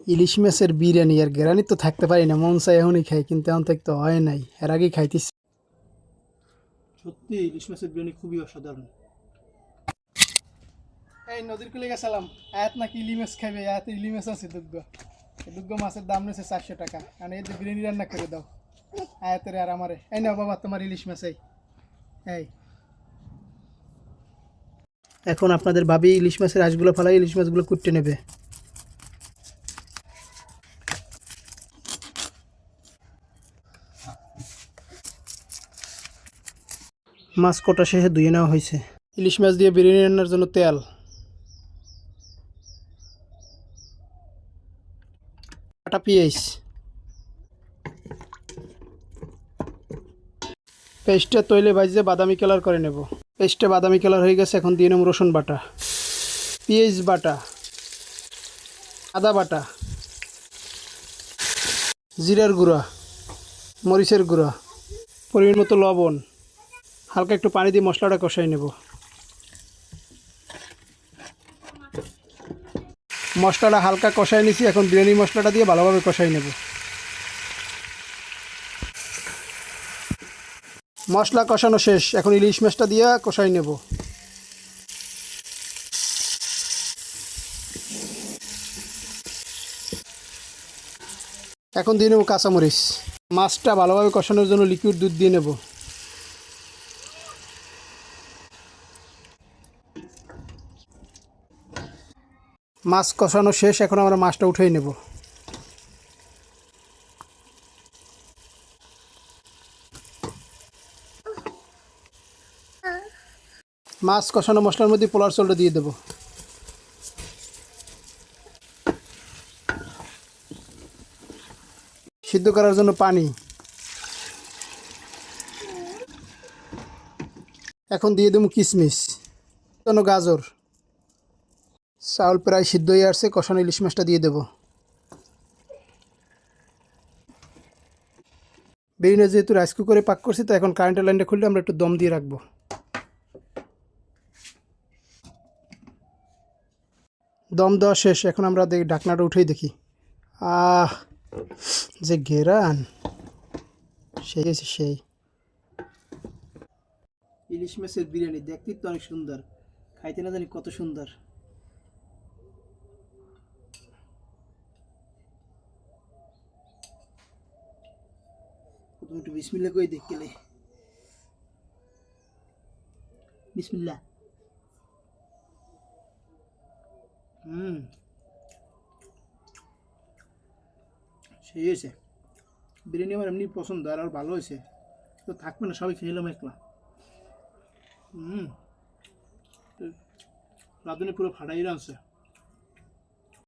ইলিশ মাছের বিরিয়ানি আর গেরানি তো থাকতে পারি না, মন চাই এখনই খাই, কিন্তু এখন তো হয় নাই, এর আগে খাইতেছি। সত্যি, ইলিশ মাছের বিরিয়ানি খুবই অসাধারণ। এই নদীর কুলে গেছিলাম, আয়াত নাকি ইলি মাছ খাইবে? আয়াত ইলি মাছ আছে দুগ্গ। দুগ্গ মাছের দাম নিয়েছে চারশো টাকা। আর এই বিরিয়ানি রান্না করে দাও, আয়াতের আর আমারে। এই নাও বাবা, তোমার ইলিশ মাছ, এই। এই। এখন আপনাদের ভাবি ইলিশ মাছের আঁশগুলো ফালাই ইলিশ মাছগুলো কুটতে নেবে। মাছ কটা শেষে ধুয়ে নেওয়া হয়েছে। ইলিশ মাছ দিয়ে বিরিয়ানি রান্নার জন্য তেল। কাটা পেঁয়াজ। পেস্টটা তৈলে ভাজিয়ে বাদামি কালার করে নেব। পেস্টটা বাদামি কালার হয়ে গেছে, এখন দিয়ে নেব রসুন বাটা। পেঁয়াজ বাটা। আদা বাটা। জিরার গুঁড়া। মরিচের গুঁড়া। পরিমাণ মতো লবণ। হালকা একটু পানি দিয়ে মশলাটা কষাই নেব। মশলাটা হালকা কষাই নিছি, এখন বিরিয়ানি মশলাটা দিয়ে ভালোভাবে কষাই নেব। মশলা কষানো শেষ, এখন ইলিশ মাছটা দিয়ে কষাই নেব। এখন দিয়ে নেব কাঁচামরিচ। মাছটা ভালোভাবে কষানোর জন্য লিকুইড দুধ দিয়ে নেব। মাছ কষানো শেষ, এখন আমরা মাছটা উঠেই নেব। মাছ কষানো মশলার মধ্যে পোলার চলটা দিয়ে দেব। সিদ্ধ করার জন্য পানি। এখন দিয়ে দেবো কিশমিশ গাজর। চাউল প্রায় সিদ্ধ হয়ে আসছে, কষানো ইলিশ মাছটা দিয়ে দেবো। বিরিয়ানি যেহেতু রাইস কুকারে পাক করছি, তো এখন কারেন্টের লাইনটা খুললে আমরা একটু দম দিয়ে রাখব। দম দেওয়া শেষ, এখন আমরা দেখি ঢাকনাটা উঠেই দেখি। আহ, যে ঘেরান, সেই আছে সেই। ইলিশ মাছের বিরিয়ানি দেখতে তো অনেক সুন্দর, খাইতে না জানি কত সুন্দর। প্রথমে একটু বিসমিল্লা করে দেখ গেলে বিসমিল্লা। হুম। সেই হয়েছে। বিরিয়ানি আমার এমনি পছন্দ, আর আর ভালো হয়েছে। তো থাকবে না, সবাই খেয়ে এলাম একলা। হুম। রাঁধুনি পুরো ফাটাই রাঁধছে